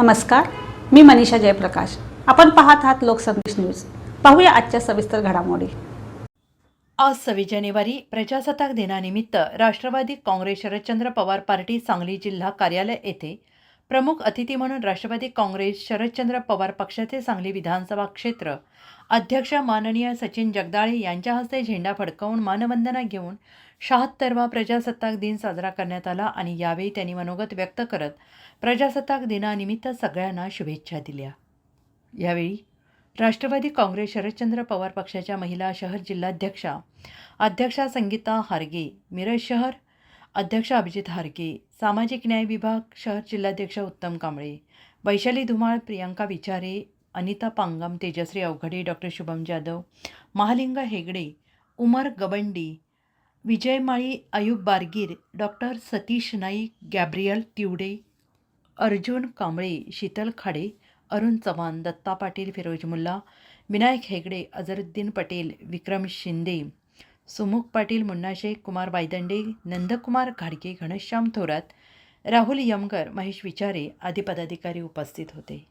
नमस्कार मी मनीषा जयप्रकाश. आपण पाहत आहात लोकसंदेश न्यूज. पाहूया आजच्या सविस्तर घडामोडी. आज सव्वीस जानेवारी प्रजासत्ताक दिनानिमित्त राष्ट्रवादी काँग्रेस शरदचंद्र पवार पार्टी सांगली जिल्हा कार्यालय येथे प्रमुख अतिथी म्हणून राष्ट्रवादी काँग्रेस शरदचंद्र पवार पक्षाचे सांगली विधानसभा क्षेत्र. अध्यक्ष माननीय सचिन जगदाळे यांच्या हस्ते झेंडा फडकवून मानवंदना घेऊन शहात्तरवा प्रजासत्ताक दिन साजरा करण्यात आला आणि यावेळी त्यांनी मनोगत व्यक्त करत प्रजासत्ताक दिनानिमित्त सगळ्यांना शुभेच्छा दिल्या. यावेळी राष्ट्रवादी काँग्रेस शरदचंद्र पवार पक्षाच्या महिला शहर जिल्हाध्यक्षा अध्यक्षा संगीता हारगे मिरज शहर अध्यक्ष अभिजित हारके सामाजिक न्याय विभाग शहर जिल्हाध्यक्ष Uttam Kamble Vaishali Dhumal Priyanka Vichare Anita Pangam Tejashri Avaghade doctor Shubham Jadhav Mahaling Hegde Umar Gabandi Vijay Mali Ayub Bargir doctor Satish Naik Gabriel Tivade Arjun Kamble Sheetal Khade Arun Chavan Datta Patil Firoz Mulla Vinayak Hegde Azharuddin Patel Vikram Shinde Sumukh Patil Munna Shaikh Kumar Vaydande Nandkumar घाडगे घनश्याम थोरात राहुल यमगर महेश विचारे आदी पदाधिकारी उपस्थित होते.